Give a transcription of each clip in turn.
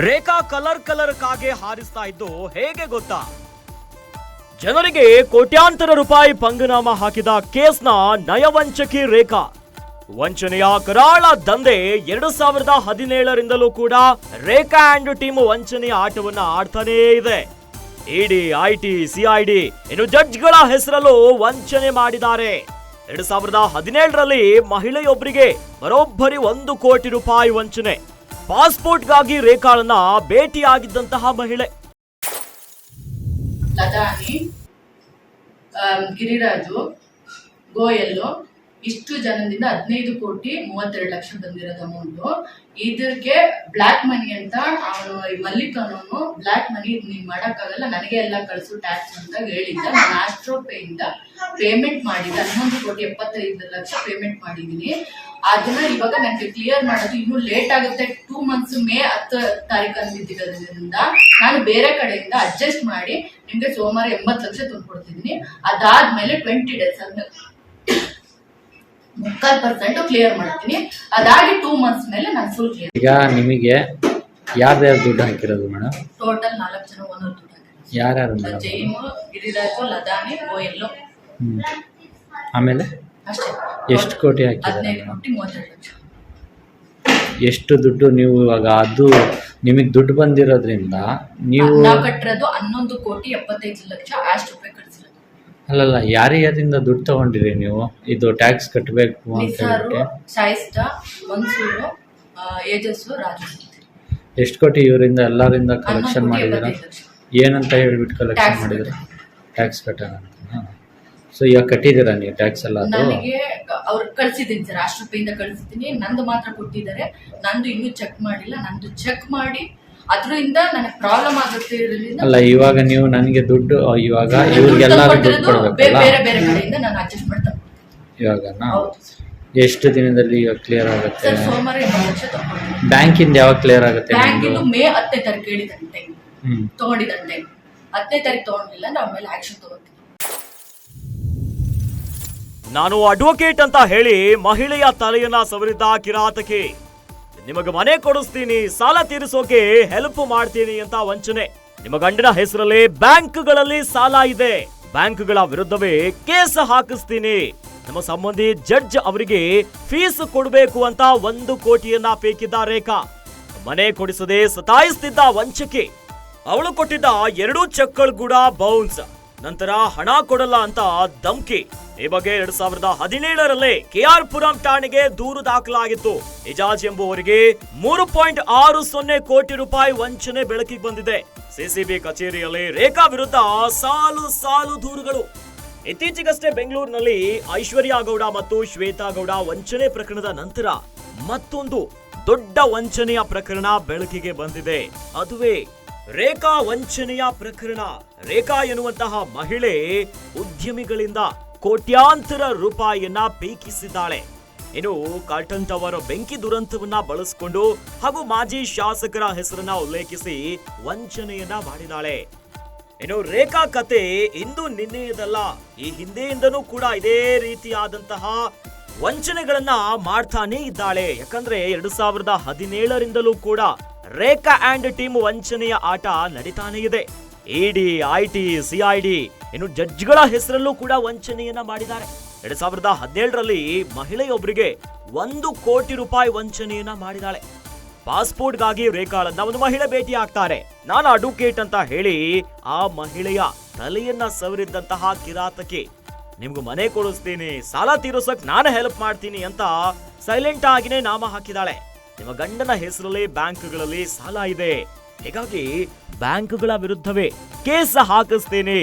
ರೇಖಾ colour colour ಕಾಗೆ ಹಾರಿಸ್ತಾ ಇದ್ದು ಹೇಗೆ ಗೊತ್ತಾ? ಜನರಿಗೆ ಕೋಟ್ಯಾಂತರ ರೂಪಾಯಿ ಪಂಗನಾಮ ಹಾಕಿದ ಕೇಸ್ನ ನಯವಂಚಕಿ ರೇಖಾ. ವಂಚನೆಯ ಕರಾಳ ದಂಧೆ ಎರಡು ಸಾವಿರದ ಹದಿನೇಳರಿಂದಲೂ ಕೂಡ ರೇಖಾ ಅಂಡ್ ಟೀಮ್ ವಂಚನೆಯ ಆಟವನ್ನ ಆಡ್ತಾನೇ ಇದೆ. ಇಡಿ, ಐಟಿ, ಸಿಐಡಿ ಇನ್ನು ಜಡ್ಜ್ಗಳ ಹೆಸರಲ್ಲೂ ವಂಚನೆ ಮಾಡಿದ್ದಾರೆ. ಎರಡು ಸಾವಿರದ ಹದಿನೇಳರಲ್ಲಿ ಮಹಿಳೆಯೊಬ್ಬರಿಗೆ ಬರೋಬ್ಬರಿ ಒಂದು ಕೋಟಿ ರೂಪಾಯಿ ವಂಚನೆ. ಪಾಸ್ಪೋರ್ಟ್ಗಾಗಿ ರೇಖಾಳನ್ನ ಭೇಟಿಯಾಗಿದ್ದಂತಹ ಮಹಿಳೆ. ಗಿರಿರಾಜು ಗೋಯಲ್ಲು ಇಷ್ಟು ಜನದಿಂದ ಹದಿನೈದು ಕೋಟಿ ಮೂವತ್ತೆರಡು ಲಕ್ಷ ಬಂದಿರೋದು ಅಮೌಂಟು ಇದಕ್ಕೆ ಬ್ಲ್ಯಾಕ್ ಮನಿ ಅಂತ ಅವನು ಮಲ್ಲಿಕ್ ಅನ್ನೋನು ಬ್ಲ್ಯಾಕ್ ಮನಿ ನೀನ್ ಮಾಡಕ್ಕಾಗಲ್ಲ, ನನಗೆ ಎಲ್ಲ ಕಳಿಸು ಟ್ಯಾಕ್ಸ್ ಅಂತ ಹೇಳಿದ್ದ. ನಾನು ಆಸ್ಟ್ರೋ ಇಂದ ಪೇಮೆಂಟ್ ಮಾಡಿದ್ದೆ. ಹನ್ನೊಂದು ಕೋಟಿ ಎಪ್ಪತ್ತೈದು ಲಕ್ಷ ಪೇಮೆಂಟ್ ಮಾಡಿದ್ದೀನಿ. ಅದನ್ನ ಇವಾಗ ನನಗೆ ಕ್ಲಿಯರ್ ಮಾಡೋದು ಇನ್ನೂ ಲೇಟ್ ಆಗುತ್ತೆ. ಟೂ ಮಂತ್ಸ್ ಮೇ ಹತ್ತು ತಾರೀಕು ಅಂದಿದ್ದರಿಂದ ನಾನು ಬೇರೆ ಕಡೆಯಿಂದ ಅಡ್ಜಸ್ಟ್ ಮಾಡಿ ನಿಮಗೆ ಸೋಮವಾರ ಎಂಬತ್ತು ಲಕ್ಷ ತಂದ್ಕೊಡ್ತಿದ್ದೀನಿ. ಅದಾದ್ಮೇಲೆ ಟ್ವೆಂಟಿ ಡೇಸ್ ಆದ್ಮೇಲೆ ಮುಕ್ಕಾಲ್ ಪರ್ಸೆಂಟ್ ಕ್ಲಿಯರ್ ಮಾಡ್ತೀನಿ. ಅದಾಗಿ ಟೂ ಮಂತ್ಸ್ ಮೇಲೆ ನಾನು ಫುಲ್ ಕ್ಲಿಯರ್ ಈಗ ನಿಮಗೆ ಯಾರ್ಯಾರು ದುಡ್ಡು ಹಾಕಿರೋದು ಮೇಡಮ್ ಟೋಟಲ್ ನಾಲ್ಕು ಜನ ಒಂದೊಂದು ದುಡ್ಡು ಹಾಕಿದ್ದೀನಿ. ಯಾರ್ಯಾರು ಮೇಡಮ್ ಜೈನು ಗಿರಿರಾಜು ಲದಾನಿ ಗೋಯಲ್ಲು. ಆಮೇಲೆ? ಅಷ್ಟೇ. ಎಷ್ಟು ಕೋಟಿ ಹಾಕಿದ್ದಾರೆ ಹದಿನೈದು ಕೋಟಿ ಮೂವತ್ತೆರಡು ಲಕ್ಷ. ಎಷ್ಟು ದುಡ್ಡು ನೀವು ಇವಾಗ ಅದು ನಿಮಗೆ ದುಡ್ಡು ಬಂದಿರೋದ್ರಿಂದ ನೀವು ನಾವು ಕಟ್ಟಿರೋದು ಹನ್ನೊಂದು ಕೋಟಿ ಎಪ್ಪತ್ತೈದು ಲಕ್ಷ. ಅಷ್ಟು ರೂಪಾಯಿ ಅಲ್ಲಲ್ಲ ಯಾರ್ಯಾರಿಂದ ದುಡ್ಡು ತಗೊಂಡಿರಿ ನೀವು? ಇದು ಟ್ಯಾಕ್ಸ್ ಕಟ್ಟಬೇಕು ಅಂತ ನಿಸಾರು ಹೇಳ್ಬಿಟ್ಟು ಒಂದು ಮನ್ಸೂರು ಆ, ಏಜಸ್ಸು ರಾಜು ಎಷ್ಟು ಕೋಟಿ ಇವರಿಂದ ಎಲ್ಲರಿಂದ ಕಲೆಕ್ಷನ್ ಮಾಡಿದ್ದೀರಾ ಏನಂತ ಹೇಳ್ಬಿಟ್ಟು ಕಲೆಕ್ಷನ್ Tax ಮಾಡಿದ್ರೆ? ಟ್ಯಾಕ್ಸ್ ಕಟ್ಟೋಣ ಸೊ ಈಗ ಕಟ್ಟಿದ್ದೀರಾ ನೀವು ಟ್ಯಾಕ್ಸ್ ಎಲ್ಲ ಅದು? ನನಗೆ ಅವ್ರು ಕಳ್ಸಿದ್ದೀನಿ ಸರ್ ಅಷ್ಟು ರೂಪಾಯಿಂದ ಕಳ್ಸಿದ್ದೀನಿ ನಂದು ಮಾತ್ರ ಕೊಟ್ಟಿದ್ದಾರೆ. ನಂದು ಇನ್ನೂ ಚೆಕ್ ಮಾಡಿಲ್ಲ. ನಂದು ಚೆಕ್ ಮಾಡಿ ಅದರಿಂದ ನನಗೆ ಪ್ರಾಬ್ಲಮ್ ಆಗುತ್ತೆ ಇರೋದ್ರಿಂದ ಅಲ್ಲ ಇವಾಗ ನೀವು ನನಗೆ ದುಡ್ಡು ಇವಾಗ ದುಡ್ಡು ದುಡ್ಡು ಬೇ- ಕೊಡ್ಬೇಕಲ್ಲ? ಬೇರೆ ಬೇರೆ ಕಡೆಯಿಂದ ನಾನು ಅಡ್ಜಸ್ಟ್ ಮಾಡ್ತಾ ಇವಾಗನಾ? ಹೌದು ಎಷ್ಟು ದಿನದಲ್ಲಿ ಇವಾಗ ಕ್ಲಿಯರ್ ಆಗುತ್ತೆ? ಸರ್ ಸೋಮವಾರ ಎಂಬತ್ತು ಲಕ್ಷ ಬ್ಯಾಂಕಿಂದ ಯಾವಾಗ ಕ್ಲಿಯರ್ ಆಗುತ್ತೆ ಬ್ಯಾಂಕ್ ನಿಮ್ದು? ಇದು ಮೇ ಹತ್ತನೇ ತಾರೀಕು ಹೇಳಿದಂತೆ. ಹ್ಮ್. ತಗೊಂಡಿದಂತೆ. ಹತ್ತನೇ ತಾರೀಕು ತಗೊಂಡಿಲ್ಲ ಅಂದ್ರೆ ಅವ್ರ ಮೇಲೆ ಆಕ್ಷನ್ ತಗೋತೀನಿ. ನಾನು ಅಡ್ವೊಕೇಟ್ ಅಂತ ಹೇಳಿ ಮಹಿಳೆಯ ತಲೆಯನ್ನ ಸವರಿದ ಕಿರಾತಕಿ. ನಿಮಗೆ ಮನೆ ಕೊಡಿಸ್ತೀನಿ, ಸಾಲ ತೀರಿಸೋಕೆ ಹೆಲ್ಪ್ ಮಾಡ್ತೀನಿ ಅಂತ ವಂಚನೆ. ನಿಮ್ಮ ಗಂಡನ ಹೆಸರಲ್ಲಿ ಬ್ಯಾಂಕ್ಗಳಲ್ಲಿ ಸಾಲ ಇದೆ. ಬ್ಯಾಂಕ್ಗಳ ವಿರುದ್ಧವೇ ಕೇಸ್ ಹಾಕಿಸ್ತೀನಿ. ನಮ್ಮ ಸಂಬಂಧಿ ಜಡ್ಜ್ ಅವರಿಗೆ ಫೀಸ್ ಕೊಡಬೇಕು ಅಂತ ಒಂದು ಕೋಟಿಯನ್ನ ಪೇಕಿದ್ದ ರೇಖಾ. ಮನೆ ಕೊಡಿಸದೆ ಸತಾಯಿಸ್ತಿದ್ದ ವಂಚಕಿ. ಅವಳು ಕೊಟ್ಟಿದ್ದ ಎರಡೂ ಚೆಕ್ಗಳು ಕೂಡ ಬೌನ್ಸ್ ನಂತರ ಹಣ ಕೊಡಲ್ಲ ಅಂತ ಧಮ್ಕಿ. ಈ ಬಗ್ಗೆ ಎರಡ್ ಸಾವಿರದ ಹದಿನೇಳರಲ್ಲೇ ಕೆಆರ್ ಪುರಂ ಠಾಣೆಗೆ ದೂರು ದಾಖಲಾಗಿತ್ತು. ಇಜಾಜ್ ಎಂಬುವರಿಗೆ ಮೂರು ಪಾಯಿಂಟ್ ಆರು ಸೊನ್ನೆ ಕೋಟಿ ರೂಪಾಯಿ ವಂಚನೆ ಬೆಳಕಿಗೆ ಬಂದಿದೆ. ಸಿಸಿಬಿ ಕಚೇರಿಯಲ್ಲಿ ರೇಖಾ ವಿರುದ್ಧ ಸಾಲು ಸಾಲು ದೂರುಗಳು. ಇತ್ತೀಚೆಗಷ್ಟೇ ಬೆಂಗಳೂರಿನಲ್ಲಿ ಐಶ್ವರ್ಯ ಗೌಡ ಮತ್ತು ಶ್ವೇತಾ ಗೌಡ ವಂಚನೆ ಪ್ರಕರಣದ ನಂತರ ಮತ್ತೊಂದು ದೊಡ್ಡ ವಂಚನೆಯ ಪ್ರಕರಣ ಬೆಳಕಿಗೆ ಬಂದಿದೆ. ಅದುವೇ ರೇಖಾ ವಂಚನೆಯ ಪ್ರಕರಣ. ರೇಖಾ ಎನ್ನುವಂತಹ ಮಹಿಳೆ ಉದ್ಯಮಿಗಳಿಂದ ಕೋಟ್ಯಾಂತರ ರೂಪಾಯಿಯನ್ನ ಪೀಕಿಸಿದ್ದಾಳೆ. ಇನ್ನು ಕಾರ್ಟನ್ ಟವರ್ ಬೆಂಕಿ ದುರಂತವನ್ನ ಬಳಸಿಕೊಂಡು ಹಾಗೂ ಮಾಜಿ ಶಾಸಕರ ಹೆಸರನ್ನ ಉಲ್ಲೇಖಿಸಿ ವಂಚನೆಯನ್ನ ಮಾಡಿದ್ದಾಳೆ. ಇನ್ನು ರೇಖಾ ಕತೆ ಇಂದು ನಿನ್ನೆಯದಲ್ಲ, ಈ ಹಿಂದೆಯಿಂದನೂ ಕೂಡ ಇದೇ ರೀತಿಯಾದಂತಹ ವಂಚನೆಗಳನ್ನ ಮಾಡ್ತಾನೇ ಇದ್ದಾಳೆ. ಯಾಕಂದ್ರೆ ಎರಡು ಸಾವಿರದ ಹದಿನೇಳರಿಂದಲೂ ಕೂಡ ರೇಖಾ ಅಂಡ್ ಟೀಮ್ ವಂಚನೆಯ ಆಟ ನಡೀತಾನೆ ಇದೆ. ಇಡಿ, ಐಟಿ, ಸಿಐಡಿ ಇನ್ನು ಜಡ್ಜ್ಗಳ ಹೆಸರಲ್ಲೂ ಕೂಡ ವಂಚನೆಯನ್ನ ಮಾಡಿದ್ದಾರೆ. ಎರಡ್ ಸಾವಿರದ ಹದಿನೇಳರಲ್ಲಿ ಮಹಿಳೆಯೊಬ್ಬರಿಗೆ ಒಂದು ಕೋಟಿ ರೂಪಾಯಿ ವಂಚನೆಯನ್ನ ಮಾಡಿದಾಳೆ. ಪಾಸ್ಪೋರ್ಟ್ಗಾಗಿ ರೇಖಾಳನ್ನ ಒಂದು ಮಹಿಳೆ ಭೇಟಿ ಆಗ್ತಾರೆ. ನಾನು ಅಡ್ವೊಕೇಟ್ ಅಂತ ಹೇಳಿ ಆ ಮಹಿಳೆಯ ತಲೆಯನ್ನ ಸವರಿದ್ದಂತಹ ಕಿರಾತಕಿ ನಿಮ್ಗೆ ಮನೆ ಕೊಡಿಸ್ತೀನಿ, ಸಾಲ ತೀರಿಸಕ್ ನಾನು ಹೆಲ್ಪ್ ಮಾಡ್ತೀನಿ ಅಂತ ಸೈಲೆಂಟ್ ಆಗಿನೇ ನಾಮ ಹಾಕಿದಾಳೆ. ನಿಮ್ಮ ಗಂಡನ ಹೆಸರಲ್ಲಿ ಬ್ಯಾಂಕ್ಗಳಲ್ಲಿ ಸಾಲ ಇದೆ. ಹೀಗಾಗಿ ಬ್ಯಾಂಕ್ಗಳ ವಿರುದ್ಧವೇ ಕೇಸ್ ಹಾಕಿಸ್ತೀನಿ.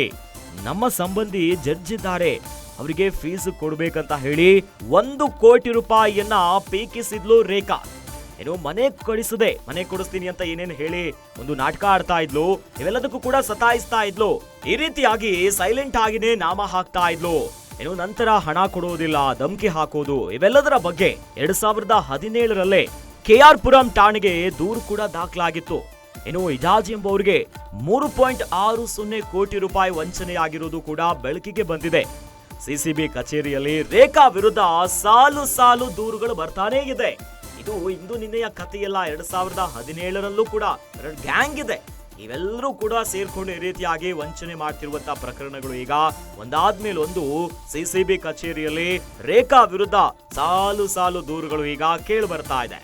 ನಮ್ಮ ಸಂಬಂಧಿ ಜಡ್ಜ್ ಇದ್ದಾರೆ ಅವರಿಗೆ ಫೀಸ್ ಕೊಡ್ಬೇಕಂತ ಹೇಳಿ ಒಂದು ಕೋಟಿ ರೂಪಾಯಿಯನ್ನ ಪೀಕಿಸಿದ್ಲು ರೇಖಾ. ಏನು ಮನೆ ಕೊಡಿಸದೆ ಮನೆ ಕೊಡಿಸ್ತೀನಿ ಅಂತ ಏನೇನು ಹೇಳಿ ಒಂದು ನಾಟಕ ಆಡ್ತಾ ಇದ್ಲು. ಇವೆಲ್ಲದಕ್ಕೂ ಕೂಡ ಸತಾಯಿಸ್ತಾ ಇದ್ಲು. ಈ ರೀತಿಯಾಗಿ ಸೈಲೆಂಟ್ ಆಗಿನೇ ನಾಮ ಹಾಕ್ತಾ ಇದ್ಲು. ಏನು ನಂತರ ಹಣ ಕೊಡುವುದಿಲ್ಲ ಧಮ್ಕಿ ಹಾಕೋದು, ಇವೆಲ್ಲದರ ಬಗ್ಗೆ ಎರಡ್ ಸಾವಿರದ ಹದಿನೇಳರಲ್ಲೇ ಕೆಆರ್ ಪುರಂ ಠಾಣೆಗೆ ದೂರು ಕೂಡ ದಾಖಲಾಗಿತ್ತು. ಇನ್ನು ಇಜಾಜ್ ಎಂಬುವರಿಗೆ ಮೂರು ಪಾಯಿಂಟ್ ಆರು ಸೊನ್ನೆ ಕೋಟಿ ರೂಪಾಯಿ ವಂಚನೆಯಾಗಿರುವುದು ಕೂಡ ಬೆಳಕಿಗೆ ಬಂದಿದೆ. ಸಿಸಿಬಿ ಕಚೇರಿಯಲ್ಲಿ ರೇಖಾ ವಿರುದ್ಧ ಸಾಲು ಸಾಲು ದೂರುಗಳು ಬರ್ತಾನೇ ಇದೆ. ಇದು ಇಂದು ನಿನ್ನೆಯ ಕಥೆಯಲ್ಲ, ಎರಡ್ ಸಾವಿರದ ಹದಿನೇಳರಲ್ಲೂ ಕೂಡ ಎರಡು ಗ್ಯಾಂಗ್ ಇದೆ. ಇವೆಲ್ಲರೂ ಕೂಡ ಸೇರ್ಕೊಂಡು ಈ ರೀತಿಯಾಗಿ ವಂಚನೆ ಮಾಡ್ತಿರುವಂತಹ ಪ್ರಕರಣಗಳು ಈಗ ಒಂದಾದ್ಮೇಲೆ ಒಂದು. ಸಿಸಿಬಿ ಕಚೇರಿಯಲ್ಲಿ ರೇಖಾ ವಿರುದ್ಧ ಸಾಲು ಸಾಲು ದೂರುಗಳು ಈಗ ಕೇಳಿ ಬರ್ತಾ ಇದೆ.